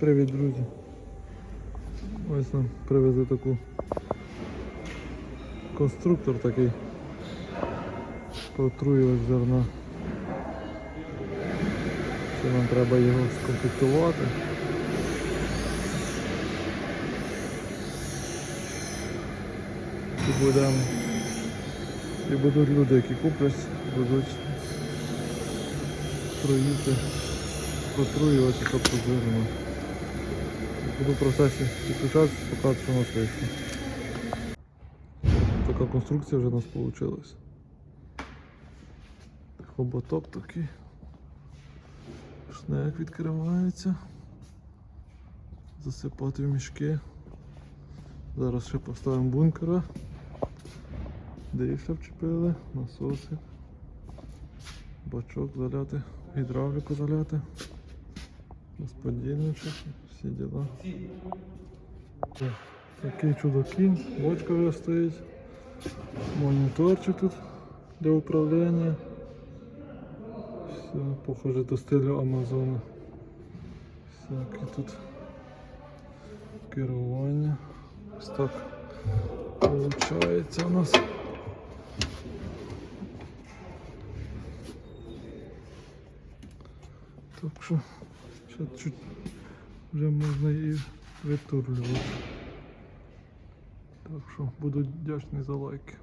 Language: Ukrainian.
Привіт, друзі. Ось нам привезли таку конструктор такий. Протруювач зерна. Це нам треба його скомплектувати. І будемо. І будуть люди, які куплять, будуть труїти, протруювати, тобто зерно. Буду процесі підключатися, показати, що у. Така конструкція вже у нас вийшла. Хоботок такий. Шнек відкривається. Засипати в мішки. Зараз ще поставимо бункера. Дивіться вчепили, насоси. Бачок заляти, гідравліку заляти. Розподільничок, всі діла. О, Такий чудокінь, бочка вже стоїть. Моніторчик тут для управління. Все, похоже до стилю Амазона. Всяке тут керування. Ось так виходить у нас. Так що ще чуть вже можна і витурлювати. Так що буду вдячний за лайки.